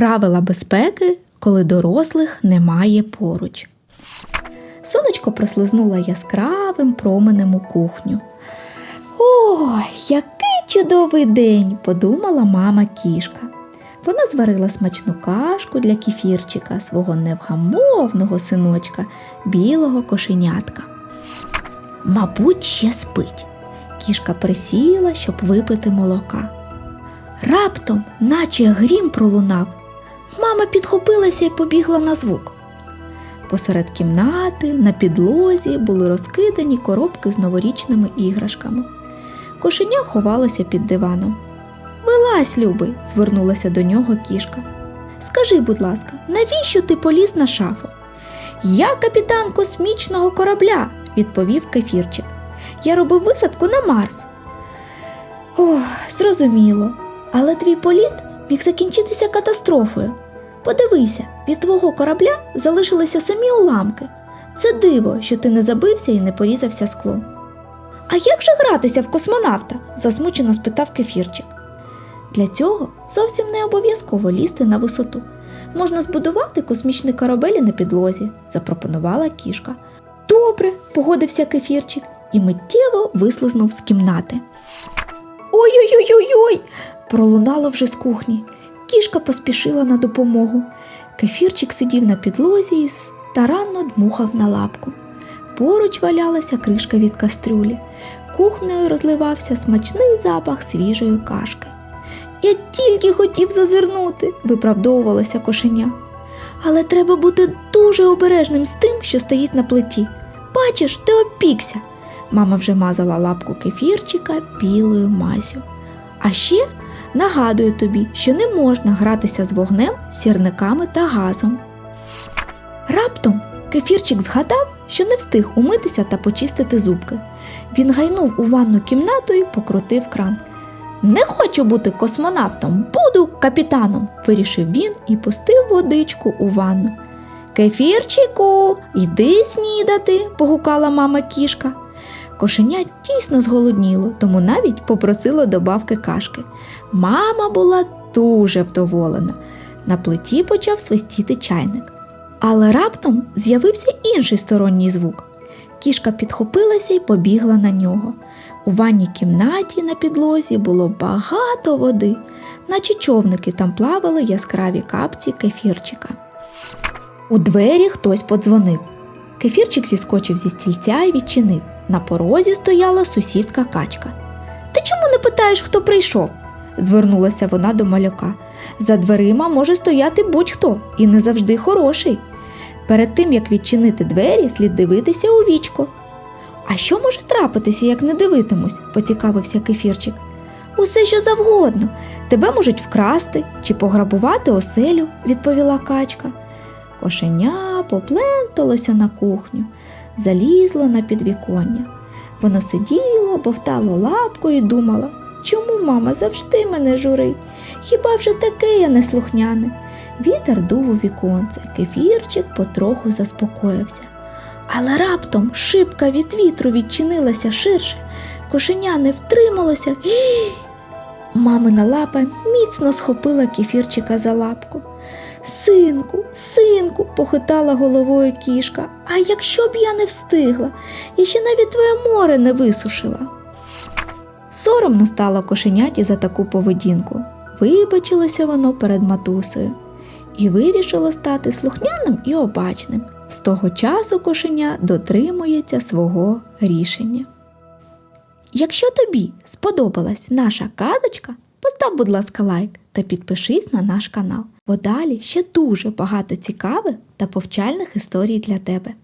Правила безпеки, коли дорослих немає поруч. Сонечко прослизнуло яскравим променем у кухню. Ой, який чудовий день! подумала мама кішка. Вона зварила смачну кашку для кефірчика, свого невгамовного синочка, білого кошенятка. Мабуть, ще спить. Кішка присіла, щоб випити молока. Раптом, наче грім пролунав, мама підхопилася і побігла на звук. Посеред кімнати на підлозі були розкидані коробки з новорічними іграшками. Кошеня ховалося під диваном. Вилазь, любий, звернулася до нього кішка. Скажи, будь ласка, навіщо ти поліз на шафу? Я капітан космічного корабля, відповів кефірчик. Я робив висадку на Марс. Ох, зрозуміло. Але твій політ міг закінчитися катастрофою. Подивися, від твого корабля залишилися самі уламки. Це диво, що ти не забився і не порізався склом. А як же гратися в космонавта? засмучено спитав кефірчик. Для цього зовсім не обов'язково лізти на висоту. Можна збудувати космічний корабель на підлозі, запропонувала кішка. Добре, погодився кефірчик і миттєво вислизнув з кімнати. Ой-ой-ой-ой! пролунало вже з кухні. Кішка поспішила на допомогу. Кефірчик сидів на підлозі і старанно дмухав на лапку. Поруч валялася кришка від кастрюлі. Кухнею розливався смачний запах свіжої кашки. Я тільки хотів зазирнути, виправдовувалося кошеня. Але треба бути дуже обережним з тим, що стоїть на плиті. Бачиш, ти опікся. Мама вже мазала лапку кефірчика білою мазю. А ще нагадую тобі, що не можна гратися з вогнем, сірниками та газом. Раптом кефірчик згадав, що не встиг умитися та почистити зубки. Він гайнув у ванну кімнату і покрутив кран. Не хочу бути космонавтом, буду капітаном, вирішив він і пустив водичку у ванну. Кефірчику, йди снідати, погукала мама кішка. Кошеня тісно зголодніло, тому навіть попросило добавки кашки. Мама була дуже вдоволена. На плиті почав свистіти чайник. Але раптом з'явився інший сторонній звук. Кішка підхопилася і побігла на нього. У ванній кімнаті на підлозі було багато води, наче човники там плавали яскраві капці кефірчика. У двері хтось подзвонив. Кефірчик зіскочив зі стільця і відчинив. На порозі стояла сусідка качка. Ти чому не питаєш, хто прийшов? звернулася вона до малюка. За дверима може стояти будь-хто і не завжди хороший. Перед тим як відчинити двері, слід дивитися у вічко. А що може трапитися, як не дивитимусь? поцікавився кефірчик. Усе що завгодно. Тебе можуть вкрасти чи пограбувати оселю, відповіла качка. Кошеня попленталося на кухню, залізло на підвіконня. Воно сиділо, бовтало лапкою і думала, чому мама завжди мене журить? Хіба вже таке я неслухняне? Вітер дув у віконце, кефірчик потроху заспокоївся. Але раптом шибка від вітру відчинилася ширше, кошеня не втрималося. Мамина лапа міцно схопила кефірчика за лапку. Синку, синку, похитала головою кішка. А якщо б я не встигла, і ще навіть твоє море не висушила. Соромно стало кошеняті за таку поведінку. Вибачилося воно перед матусею і вирішило стати слухняним і обачним. З того часу кошеня дотримується свого рішення. Якщо тобі сподобалась наша казочка, постав, будь ласка, лайк та підпишись на наш канал, бо далі ще дуже багато цікавих та повчальних історій для тебе.